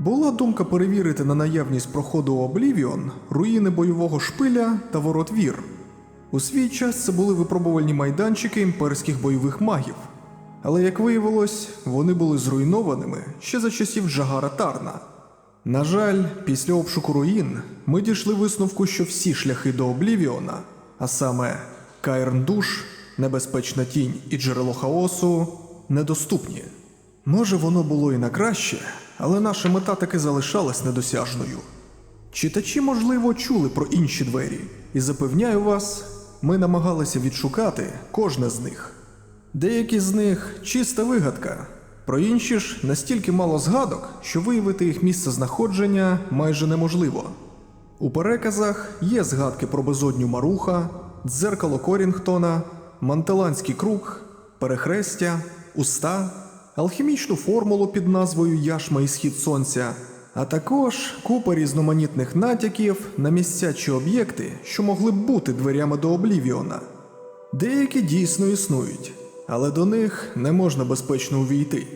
Була думка перевірити на наявність проходу Облівіон, руїни бойового шпиля та ворот вір. У свій час це були випробувальні майданчики імперських бойових магів. Але, як виявилось, вони були зруйнованими ще за часів Джагара Тарна. На жаль, після обшуку руїн ми дійшли висновку, що всі шляхи до Облівіона, а саме Кайрн Душ, Небезпечна тінь і джерело хаосу, недоступні. Може, воно було і на краще, але наша мета таки залишалась недосяжною. Читачі, можливо, чули про інші двері, і запевняю вас, ми намагалися відшукати кожне з них. Деякі з них чиста вигадка, про інші ж настільки мало згадок, що виявити їх місце знаходження майже неможливо. У переказах є згадки про безодню Маруха, дзеркало Корінгтона, Мантеланський круг, перехрестя, уста, алхімічну формулу під назвою Яшма і схід сонця, а також купа різноманітних натяків на місця чи об'єкти, що могли б бути дверями до Облівіона. Деякі дійсно існують, але до них не можна безпечно увійти.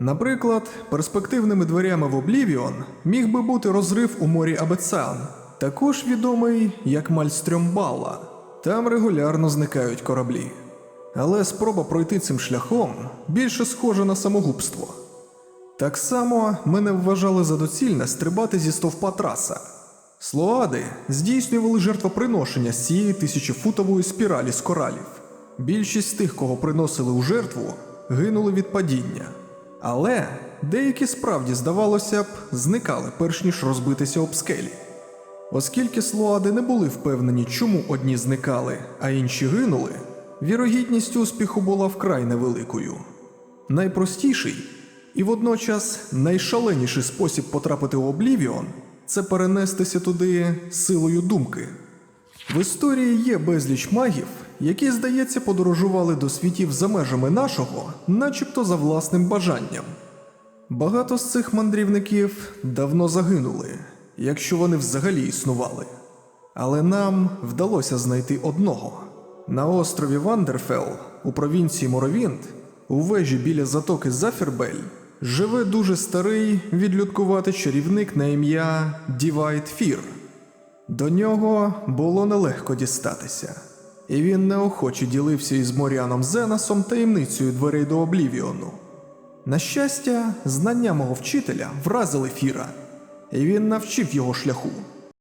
Наприклад, перспективними дверями в Облівіон міг би бути розрив у морі Абецан, також відомий як Мальстрьомбалла. Там регулярно зникають кораблі. Але спроба пройти цим шляхом більше схожа на самогубство. Так само ми не вважали за доцільне стрибати зі стовпа траса. Слоади здійснювали жертвоприношення з цієї тисячофутової спіралі з коралів. Більшість тих, кого приносили у жертву, гинули від падіння. Але деякі справді, здавалося б, зникали перш ніж розбитися об скелі. Оскільки слоади не були впевнені, чому одні зникали, а інші гинули, вірогідність успіху була вкрай невеликою. Найпростіший і водночас найшаленіший спосіб потрапити у Облівіон це перенестися туди силою думки. В історії є безліч магів, які, здається, подорожували до світів за межами нашого, начебто за власним бажанням. Багато з цих мандрівників давно загинули, якщо вони взагалі існували. Але нам вдалося знайти одного. На острові Вандерфелл у провінції Моровінт, у вежі біля затоки Зафірбель, живе дуже старий відлюдкуватий чарівник на ім'я Дівайт Фір. До нього було нелегко дістатися, і він неохоче ділився із Моріаном Зенасом таємницею дверей до Облівіону. На щастя, знання мого вчителя вразили Фіра, і він навчив його шляху.